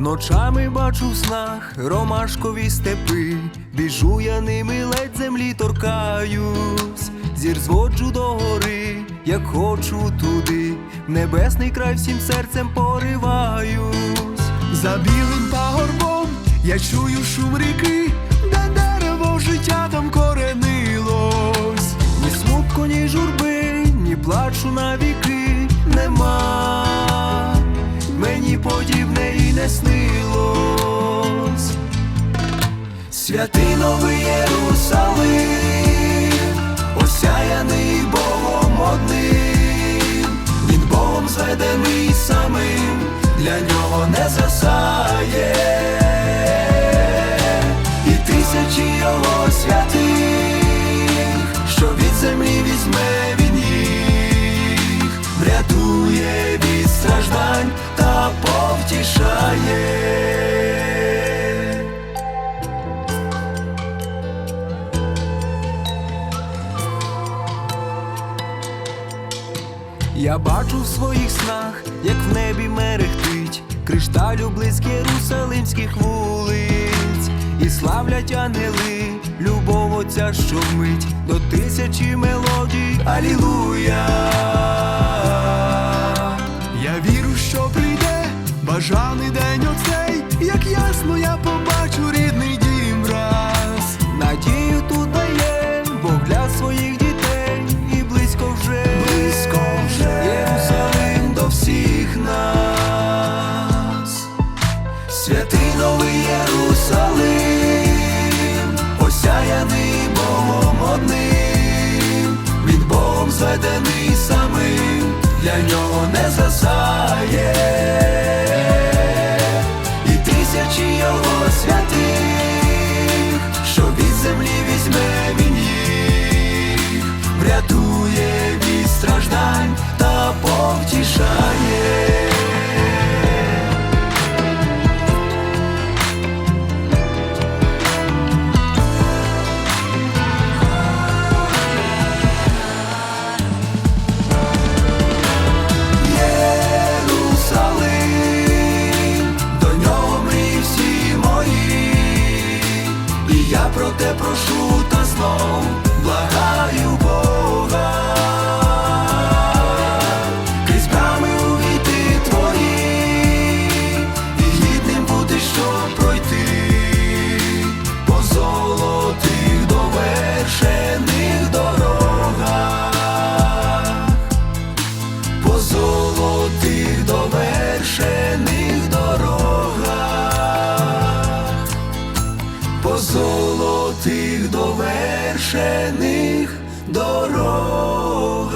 Ночами бачу в снах ромашкові степи, біжу я ними ледь землі торкаюсь, зір зводжу до гори, як хочу туди, в небесний край всім серцем пориваюсь. За білим пагорбом я чую шум ріки, де дерево життя там коренилось. Ні смутку, ні журби, ні плачу навіки нема. Мені подібне і не снилось. Святий новий Єрусалим, осяяний Богом одним, він Богом зведений самим, для нього не засає, повтішає. Я бачу в своїх снах, як в небі мерехтить кришталю блиск єрусалимських вулиць, і славлять ангели, любов отця, що вмить до тисячі мелодій. Алілуя! Бажаний день оцей, як ясно я побачу рідний дім раз. Надію тут дає Бог для своїх дітей, і близько вже, Близько вже. Єрусалим до всіх нас, святий новий Єрусалим, осяяний Богом одним, він Богом зведений самим, для нього не засає, тисячі його святих, що від землі візьме він їх, врятує від страждань та повтішає. по золотих довершених дорогах.